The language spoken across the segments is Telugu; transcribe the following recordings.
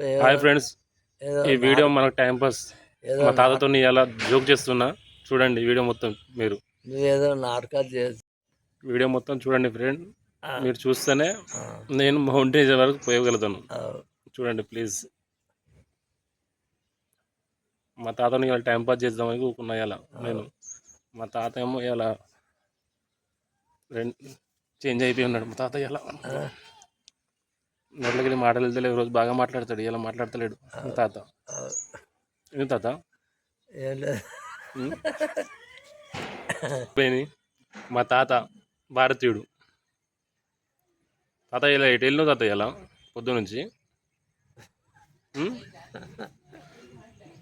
ఏదో- హాయ్ ఫ్రెండ్స్. ఏదో ఈ వీడియో మనకు టైం పాస్. ఏదో మా తాతతో ఇలా జోక్ చేస్తున్నా. చూడండి ఈ వీడియో మొత్తం మీరు. నాటకాలు చేసి వీడియో మొత్తం చూడండి ఫ్రెండ్. మీరు చూస్తేనే నేను మౌంటేజ్ వరకు పోయగలుగుతాను. చూడండి ప్లీజ్. మా తాతని ఇలా టైం పాస్ చేద్దామని కూకున్నా ఇలా నేను. మా తాత ఏమో ఇలా చేంజ్ అయిపోయి ఉన్నాడు. మా తాత ఇలా నోట్లోకి వెళ్ళి మాటలు వెళ్తలేవు రోజు బాగా మాట్లాడతాడు. ఇలా మాట్లాడతలేడు. తాత. ఏం తాత. మా తాత భారతీయుడు. తాత ఇలా ఎటు వెళ్ళినావు తాత ఇలా పొద్దు నుంచి?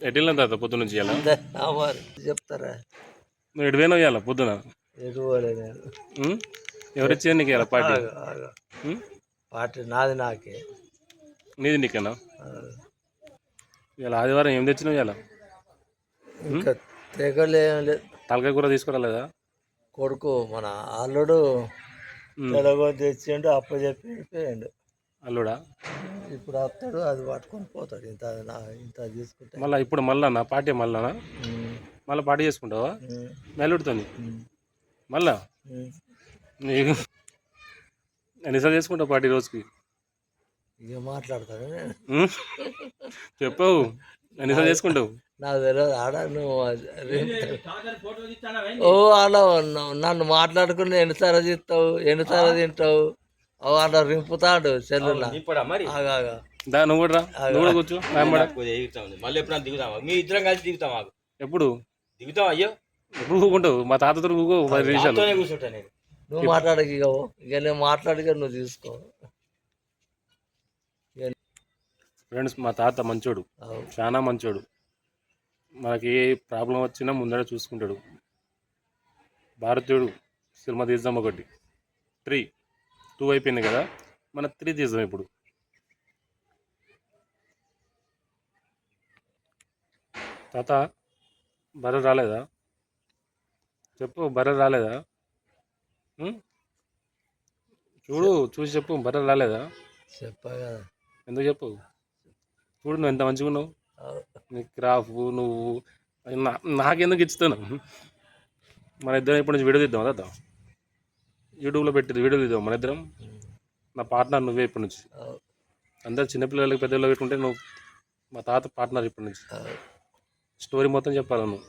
ఎటు వెళ్ళినావు తాత పొద్దు నుంచి ఇలా చెప్తారా? నువ్వు ఎటు పోయినావు ఇలా పొద్దున? ఎవరిచ్చారు నీకు ఇలా పార్టీ? పార్టీ నాది నాకే. నీది నీకేనా? ఇలా ఆదివారం ఏం తెచ్చినావు ఇలా ఇంకా తెగలు తలకాయ కూర తీసుకురాలేదా? కొడుకు మన అల్లుడు. ఎలాగో తెచ్చిండు అప్ప చెప్పి అల్లుడా? ఇప్పుడు వస్తాడు అది పట్టుకొని పోతాడు. ఇంత నా ఇంత తీసుకుంటే. మళ్ళీ ఇప్పుడు మళ్ళా నా పార్టీ మళ్ళానా? ఉమ్, మళ్ళీ పార్టీ చేసుకుంటావా? ఉమ్, మళ్ళా. నీకు ఎన్నిసార్లు చేసుకుంటావు పార్టీ రోజుకి. ఇక ఉం? చెప్పవు. ఎన్నిసార్లు చేసుకుంటావు. నాకు తెలియదు ఆడ నువ్వు ఓ అలా ఉన్నావు. నన్ను మాట్లాడుకుని ఎన్నిసార్లు తీస్తావు? ఎన్నిసార్లు తింటావు? అలా రింపుతాడు సెల్లులా. ఇప్పుడు మరి? ఆగాగా దా నువ్వు కూడా రా. నువ్వు కూడా కూర్చో. నా వెంబడ. దిగుతాం మళ్ళీ ఎప్పుడైనా దిగుతాం మీ ఇద్దరం కలిసి దిగుతాం మాకు ఎప్పుడు? దిగుతాం అయ్యో. ఎప్పుడు కూకుంటావు? మా తాతతో కూకో పది నిమిషాలు. కూర్చుంటా నేను. నువ్వు మాట్లాడక ఇక నేను మాట్లాడిక నువ్వు తీసుకో. ఫ్రెండ్స్ మా తాత మంచోడు. చాలా మంచోడు. మనకి ఏ ప్రాబ్లం వచ్చినా ముందర చూసుకుంటాడు. భారతీయుడు సినిమా తీద్దాం ఒకటి. త్రీ. టూ అయిపోయింది కదా? మన త్రీ తీద్దాం ఇప్పుడు. తాత బర్రె రాలేదా? చెప్పు బర్రె రాలేదా? చూడు చూసి చెప్పు బర్రె రాలేదా? చెప్పా కదా ఎందుకు చెప్పు? చూడు నువ్వు ఎంత మంచిగా ఉన్నావు. నీ క్రాఫ్ నువ్వు నా నాకెందుకు ఇచ్చుతాను? మన ఇద్దరం ఇప్పటి నుంచి వీడియో తీద్దాం తాత యూట్యూబ్లో పెట్టి వీడియో తీద్దాం మన ఇద్దరం. నా పార్ట్నర్ నువ్వే ఇప్పటి నుంచి. అందరు చిన్నపిల్లలకి పెద్దలు పెట్టుకుంటే నువ్వు మా తాత పార్ట్నర్ ఇప్పటి నుంచి. స్టోరీ మొత్తం చెప్పాలి నువ్వు.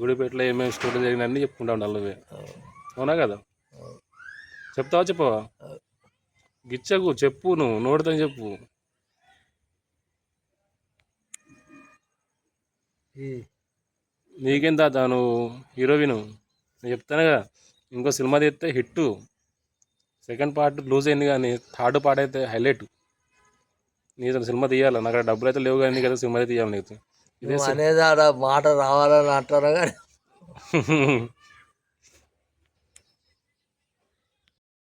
గుడిపేటలో ఏమేమి స్టోరీ జరిగిన అన్నీ చెప్పుకుంటా ఉండాలి నువ్వే. అవు. అవునా కదా. చెప్తావా చెప్పవా. గిచ్చకు చెప్పు నువ్వు నోడుతో చెప్పు. నీకేం తాత నువ్వు? హీరోయిన్? నేను చెప్తానుగా ఇంకో సినిమా తీస్తే హిట్. సెకండ్ పార్ట్ లూజ్ అయింది కానీ థర్డ్ పార్ట్ అయితే హైలైట్. నీతో సినిమా తీయాలి? నాకు అక్కడ డబ్బులు అయితే లేవు కానీ అయితే సినిమా తీయాలి నీకు. ఇదే అనేది ఆడ మాట రావాలని అంటారు కానీ.